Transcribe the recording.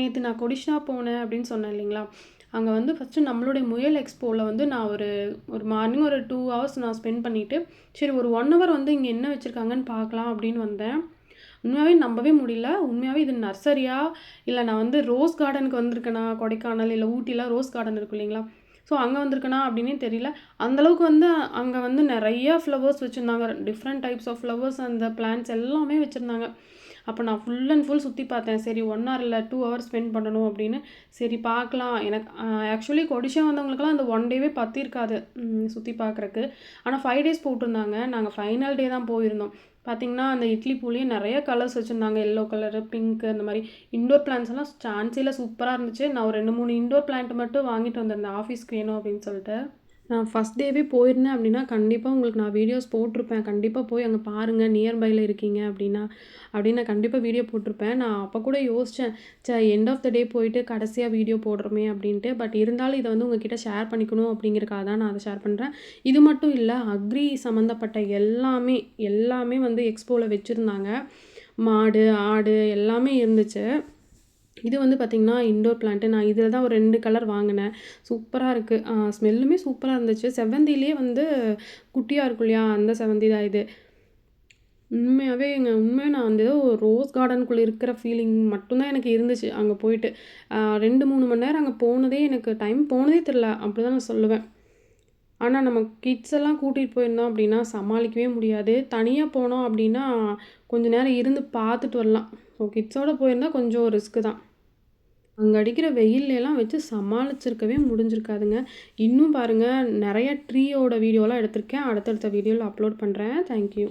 நேற்று நான் கொடிஷ்னா போனேன் அப்படின்னு சொன்னேன் இல்லைங்களா? அங்கே வந்து ஃபஸ்ட்டு நம்மளுடைய முயல் எக்ஸ்போவில் வந்து நான் ஒரு ஒரு மார்னிங் ஒரு டூ ஹவர்ஸ் நான் ஸ்பெண்ட் பண்ணிவிட்டு சரி ஒரு ஒன் ஹவர் வந்து இங்கே என்ன வச்சுருக்காங்கன்னு பார்க்கலாம் அப்படின்னு வந்தேன். உண்மையாகவே நம்பவே முடியல. உண்மையாகவே இது நர்சரியா? இல்லை நான் வந்து ரோஸ் கார்டனுக்கு வந்திருக்கேனா? கொடைக்கானல் இல்லை ஊட்டிலாம் ரோஸ் கார்டன் இருக்கும் இல்லைங்களா? ஸோ அங்கே வந்திருக்கேனா அப்படின்னே தெரியல. அந்தளவுக்கு வந்து அங்கே வந்து நிறையா ஃப்ளவர்ஸ் வச்சுருந்தாங்க. டிஃப்ரெண்ட் டைப்ஸ் ஆஃப் ஃப்ளவர்ஸ் அந்த பிளான்ட்ஸ் எல்லாமே வச்சுருந்தாங்க. அப்போ நான் ஃபுல் அண்ட் ஃபுல் சுற்றி பார்த்தேன். சரி ஒன் ஹவர் இல்லை டூ ஹவர்ஸ் ஸ்பெண்ட் பண்ணணும் அப்படின்னு. சரி பார்க்கலாம். எனக்கு ஆக்சுவலி கொடிஷா வந்தவங்களுக்குலாம் அந்த ஒன் டேவே பற்றிருக்காது சுற்றி பார்க்குறக்கு. ஆனால் ஃபைவ் டேஸ் போட்டிருந்தாங்க. நாங்கள் ஃபைனல் டே தான் போயிருந்தோம். பார்த்திங்கன்னா அந்த இட்லி பூலேயே நிறைய கலர்ஸ் வச்சுருந்தாங்க. எல்லோ கலரு பிங்க்கு அந்த மாதிரி இண்டோர் பிளான்ஸ் எல்லாம் சான்ஸில் சூப்பராக இருந்துச்சு. நான் ஒரு ரெண்டு மூணு இண்டோர் பிளான்ட் மட்டும் வாங்கிட்டு வந்திருந்தேன். ஆஃபீஸ்க்கு வேணும் அப்படின்னு சொல்லிட்டு. நான் ஃபஸ்ட் டேவே போயிருந்தேன் அப்படின்னா கண்டிப்பாக உங்களுக்கு நான் வீடியோஸ் போட்டிருப்பேன். கண்டிப்பாக போய் அங்கே பாருங்கள் நியர்பையில் இருக்கீங்க அப்படின்னா அப்படின்னு நான் கண்டிப்பாக வீடியோ போட்டிருப்பேன். நான் அப்போ கூட யோசித்தேன் சே எண்ட் ஆஃப் த டே போயிட்டு கடைசியாக வீடியோ போடுறோமே அப்படின்ட்டு. பட் இருந்தாலும் இதை வந்து உங்ககிட்ட ஷேர் பண்ணிக்கணும் அப்படிங்கிறக்காக தான் நான் அதை ஷேர் பண்ணுறேன் இது மட்டும் இல்லை அக்ரி சம்மந்தப்பட்ட எல்லாமே எல்லாமே வந்து எக்ஸ்போவில் வச்சுருந்தாங்க. மாடு ஆடு எல்லாமே இருந்துச்சு. இது வந்து பார்த்திங்கன்னா இண்டோர் பிளான்ட்டு நான் இதில் தான் ஒரு ரெண்டு கலர் வாங்கினேன். சூப்பராக இருக்குது ஸ்மெல்லுமே சூப்பராக இருந்துச்சு. செவ்வந்திலே வந்து குட்டியாக இருக்கும் இல்லையா? அந்த செவ்வந்தி தான் இது. உண்மையாகவே எங்க உண்மையாக நான் வந்து ஏதோ ரோஸ் கார்டனுக்குள்ளே இருக்கிற ஃபீலிங் மட்டும்தான் எனக்கு இருந்துச்சு அங்கே போயிட்டு. ரெண்டு மூணு மணி நேரம் அங்கே போனதே எனக்கு டைம் போனதே தெரில அப்படி தான் நான் சொல்லுவேன். ஆனால் நம்ம கிட்ஸ் எல்லாம் கூட்டிகிட்டு போயிருந்தோம் அப்படின்னா சமாளிக்கவே முடியாது. தனியாக போனோம் அப்படின்னா கொஞ்சம் நேரம் இருந்து பார்த்துட்டு வரலாம். ஸோ கிட்ஸோடு போயிருந்தால் கொஞ்சம் ரிஸ்க்கு தான். அங்கே அடிக்கிற வெயிலெலாம் வச்சு சமாளிச்சிருக்கவே முடிஞ்சிருக்காதுங்க. இன்னும் பாருங்கள் நிறைய ட்ரீயோட வீடியோலாம் எடுத்திருக்கேன். அடுத்தடுத்த வீடியோவில் அப்லோட் பண்ணுறேன் தேங்க்யூ